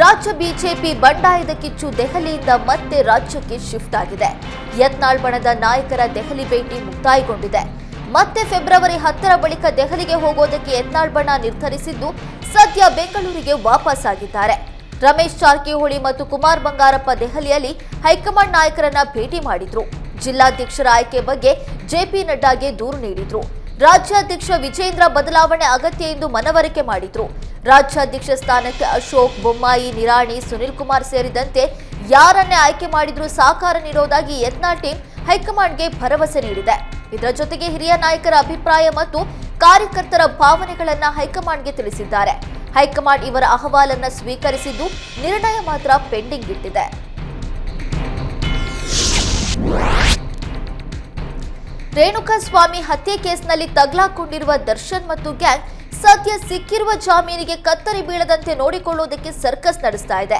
ರಾಜ್ಯ ಬಿಜೆಪಿ ಬಂಡಾಯದ ಕಿಚ್ಚು ದೆಹಲಿಯಿಂದ ಮತ್ತೆ ರಾಜ್ಯಕ್ಕೆ ಶಿಫ್ಟ್ ಆಗಿದೆ. ಯತ್ನಾಳ್ ಬಣದ ನಾಯಕರ ದೆಹಲಿ ಭೇಟಿ ಮುಕ್ತಾಯಗೊಂಡಿದೆ. ಮತ್ತೆ ಫೆಬ್ರವರಿ ಹತ್ತರ ಬಳಿಕ ದೆಹಲಿಗೆ ಹೋಗೋದಕ್ಕೆ ಯತ್ನಾಳ್ ಬಣ ನಿರ್ಧರಿಸಿದ್ದು, ಸದ್ಯ ಬೆಂಗಳೂರಿಗೆ ವಾಪಸ್ ಆಗಿದ್ದಾರೆ ರಮೇಶ್ ಜಾರಕಿಹೊಳಿ ಮತ್ತು ಕುಮಾರ್ ಬಂಗಾರಪ್ಪ ದೆಹಲಿಯಲ್ಲಿ ಹೈಕಮಾಂಡ್ ನಾಯಕರನ್ನ ಭೇಟಿ ಮಾಡಿದ್ರು. ಜಿಲ್ಲಾಧ್ಯಕ್ಷರ ಆಯ್ಕೆ ಬಗ್ಗೆ ಜೆಪಿ ನಡ್ಡಾಗೆ ದೂರು ನೀಡಿದ್ರು. ರಾಜ್ಯಾಧ್ಯಕ್ಷ ವಿಜೇಂದ್ರ ಬದಲಾವಣೆ ಅಗತ್ಯ ಎಂದು ಮನವರಿಕೆ ಮಾಡಿದ್ರು. ರಾಜ್ಯಾಧ್ಯಕ್ಷ ಸ್ಥಾನಕ್ಕೆ ಅಶೋಕ್, ಬೊಮ್ಮಾಯಿ, ನಿರಾಣಿ, ಸುನಿಲ್ ಕುಮಾರ್ ಸೇರಿದಂತೆ ಯಾರನ್ನೇ ಆಯ್ಕೆ ಮಾಡಿದ್ರೂ ಸಹಕಾರ ನೀಡೋದಾಗಿ ಯತ್ನಾ ಟೀಮ್ ಹೈಕಮಾಂಡ್ಗೆ ಭರವಸೆ ನೀಡಿದೆ. ಇದರ ಜೊತೆಗೆ ಹಿರಿಯ ನಾಯಕರ ಅಭಿಪ್ರಾಯ ಮತ್ತು ಕಾರ್ಯಕರ್ತರ ಭಾವನೆಗಳನ್ನ ಹೈಕಮಾಂಡ್ಗೆ ತಿಳಿಸಿದ್ದಾರೆ. ಹೈಕಮಾಂಡ್ ಇವರ ಅಹವಾಲನ್ನ ಸ್ವೀಕರಿಸಿದ್ದು ನಿರ್ಣಯ ಮಾತ್ರ ಪೆಂಡಿಂಗ್ ಇಟ್ಟಿದೆ. ರೇಣುಕಾಸ್ವಾಮಿ ಹತ್ಯೆ ಕೇಸ್ನಲ್ಲಿ ತಗ್ಲಾಕೊಂಡಿರುವ ದರ್ಶನ್ ಮತ್ತು ಗ್ಯಾಂಗ್ ಸದ್ಯ ಸಿಕ್ಕಿರುವ ಜಾಮೀನಿಗೆ ಕತ್ತರಿ ಬೀಳದಂತೆ ನೋಡಿಕೊಳ್ಳುವುದಕ್ಕೆ ಸರ್ಕಸ್ ನಡೆಸ್ತಾ ಇದೆ.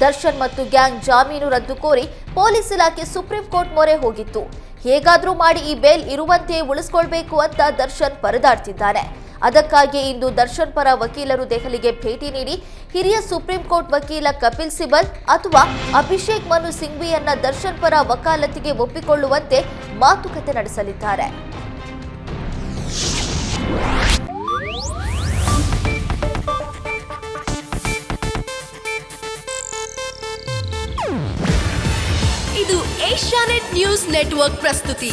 ದರ್ಶನ್ ಮತ್ತು ಗ್ಯಾಂಗ್ ಜಾಮೀನು ರದ್ದು ಕೋರಿ ಪೊಲೀಸ್ ಇಲಾಖೆ ಸುಪ್ರೀಂ ಕೋರ್ಟ್ ಮೊರೆ ಹೋಗಿತ್ತು. ಹೇಗಾದ್ರೂ ಮಾಡಿ ಈ ಬೇಲ್ ಇರುವಂತೆಯೇ ಉಳಿಸ್ಕೊಳ್ಬೇಕು ಅಂತ ದರ್ಶನ್ ಪರದಾಡ್ತಿದ್ದಾನೆ. ಅದಕ್ಕಾಗಿ ಇಂದು ದರ್ಶನ್ ಪರ ವಕೀಲರು ದೆಹಲಿಗೆ ಭೇಟಿ ನೀಡಿ ಹಿರಿಯ ಸುಪ್ರೀಂ ಕೋರ್ಟ್ ವಕೀಲ ಕಪಿಲ್ ಸಿಬಲ್ ಅಥವಾ ಅಭಿಷೇಕ್ ಮನು ಸಿಂಘ್ವಿಯನ್ನ ದರ್ಶನ್ ಪರ ವಕಾಲತಿಗೆ ಒಪ್ಪಿಕೊಳ್ಳುವಂತೆ ಮಾತುಕತೆ ನಡೆಸಲಿದ್ದಾರೆ. ಇದು ಏಷ್ಯಾನೆಟ್ ನ್ಯೂಸ್ ನೆಟ್ವರ್ಕ್ ಪ್ರಸ್ತುತಿ.